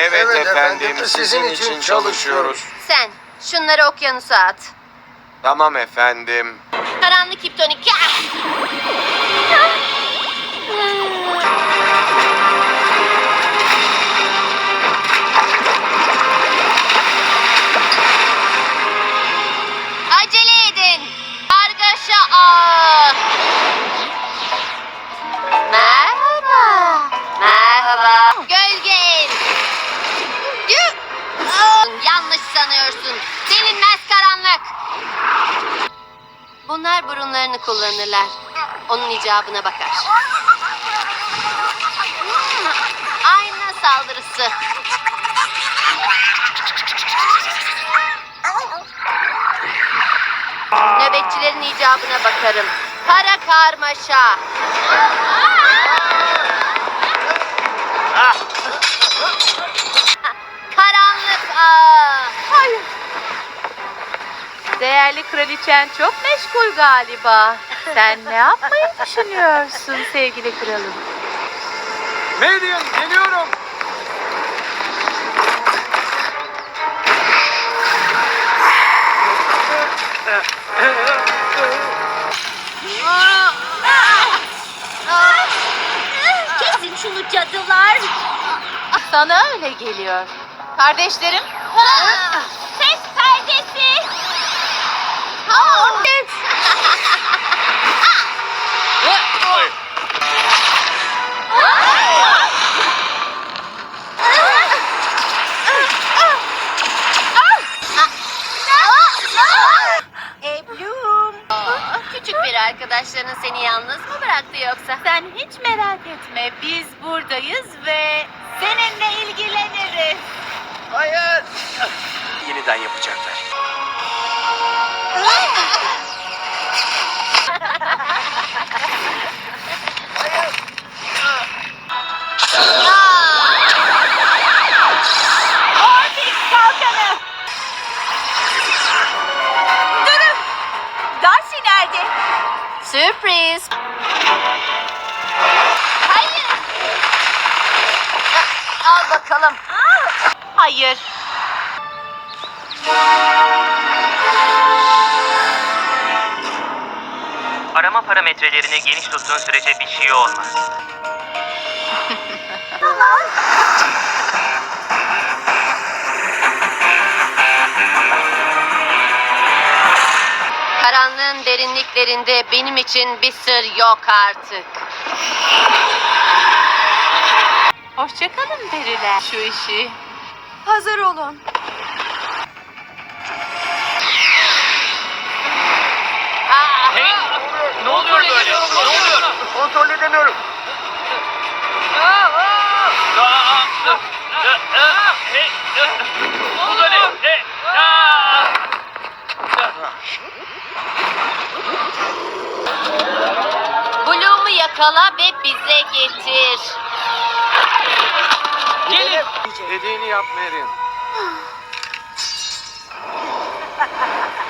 Evet, efendim, sizin için çalışıyoruz. Sen şunları okyanusa at. Tamam efendim. Karanlık iptonik. Ya! Acele Bunlar burunlarını kullanırlar. Onun icabına bakar. Ayna saldırısı. Nöbetçilerin icabına bakarım. Kara karmaşa. Değerli kraliçen çok meşgul galiba. Sen ne yapmayı düşünüyorsun sevgili kralım? Marion geliyorum. Kesin şunu cadılar. Sana öyle geliyor. Kardeşlerim, Ses perdesi. Arkadaşların seni yalnız mı bıraktı yoksa? Sen hiç merak etme. Biz buradayız ve seninle ilgileniriz. Hayır. Yeniden yapacaklar. Orbit kalkanı. Durun. Darcy nerede? Sürpriz. Hayır. Al bakalım. Hayır. Arama parametrelerini geniş tuttuğun sürece bir şey olmaz. Karanlığın derinliklerinde benim için bir sır yok artık. Hoşçakalın periler. Şu işi. Hazır olun. Aa, Ne oluyor böyle? Ne oluyor? Kontrol edemiyorum. Bu da ne? E, aa! Bloom'u yakala ve bize getir. Gelin. Dediğini yap Marion.